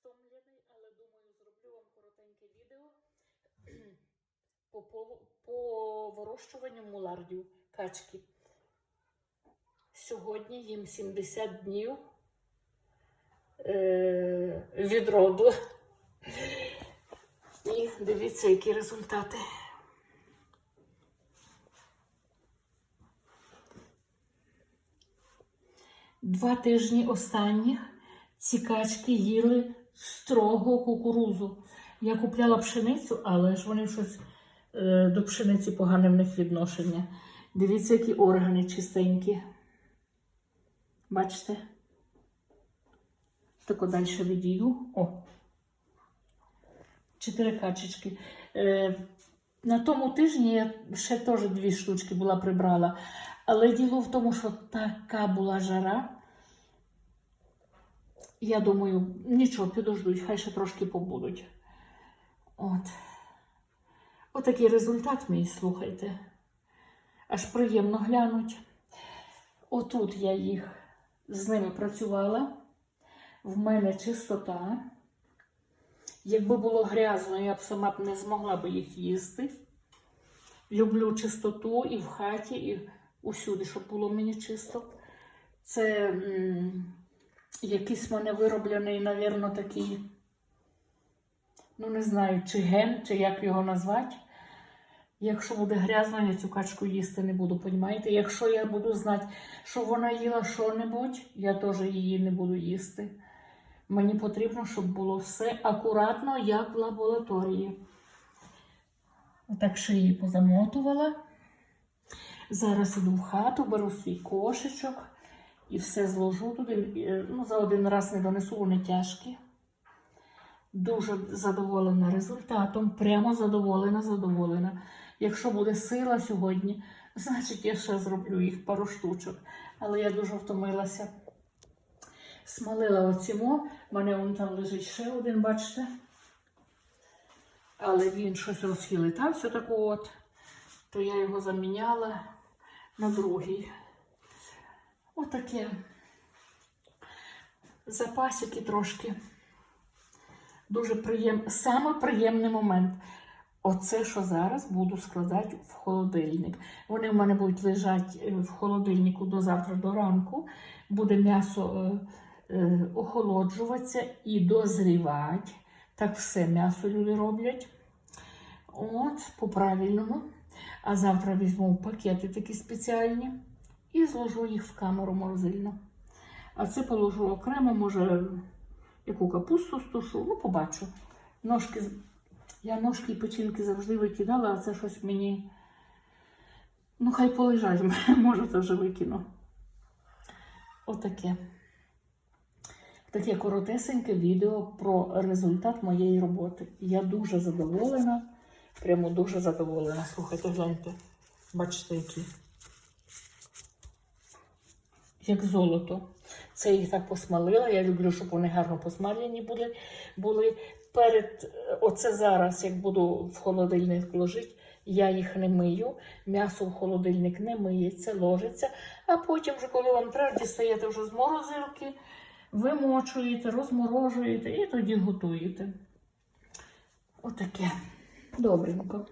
втомлений, але думаю, зроблю вам коротеньке відео по, по, по вирощуванню мулардів качки. Сьогодні їм 70 днів е, від. І дивіться, які результати. Два тижні останніх ці качки їли строго кукурузу. Я купляла пшеницю, але ж вони щось е, до пшениці погане в них відношення. Дивіться, які органи чистенькі. Бачите? Так от далі відійду. О. Чотири качечки. Е, на тому тижні я ще теж дві штучки була прибрала. Але діло в тому, що така була жара. Я думаю, нічого, підождуть, хай ще трошки побудуть. От. Отакий результат мій, слухайте. Аж приємно глянуть. Отут я їх з ними працювала. В мене чистота. Якби було грязно, я б сама б не змогла б їх їсти. Люблю чистоту і в хаті, і усюди, щоб було мені чисто. Це якийсь в мене вироблений, навірно, такий, ну не знаю, чи ген, чи як його назвати. Якщо буде грязно, я цю качку їсти не буду, понімаєте? Якщо я буду знати, що вона їла що-небудь, я теж її не буду їсти. Мені потрібно, щоб було все акуратно, як в лабораторії. Отак шиї позамотувала. Зараз іду в хату, беру свій кошечок і все зложу туди. Е, Ну, за один раз не донесу, вони тяжкі. Дуже задоволена результатом, прямо задоволена, задоволена. Якщо буде сила сьогодні, значить я ще зроблю їх пару штучок. Але я дуже втомилася. Смалила оцімо. У мене вон там лежить ще один, бачите? Але він щось розхилитався таку от, то я його заміняла на другий. Отаке. Запасики трошки. Дуже приємний, саме приємний момент. Оце, що зараз буду складати в холодильник. Вони в мене будуть лежати е, в холодильнику до завтра до ранку. Буде м'ясо е, е, охолоджуватися і дозрівати. Так все м'ясо люди роблять. От, по-правильному. А завтра візьму пакети такі спеціальні і зложу їх в камеру морозильну. А це положу окремо, може, яку капусту стушу, ну, побачу. Ножки, я ножки і печінки завжди викидала, а це щось мені. Ну, хай полежать, може, це вже викину. Отаке. Таке коротесеньке відео про результат моєї роботи. Я дуже задоволена. Прямо дуже задоволена. Слухайте, гляньте. Бачите, які. Як золото. Це їх так посмалила. Я люблю, щоб вони гарно посмалені були. були. Перед оце зараз, як буду в холодильник ложити, я їх не мию. М'ясо в холодильник не миється, ложиться. А потім, вже, коли вам треба, дістаєте вже з морозилки, вимочуєте, розморожуєте і тоді готуєте. Отаке. Добренько.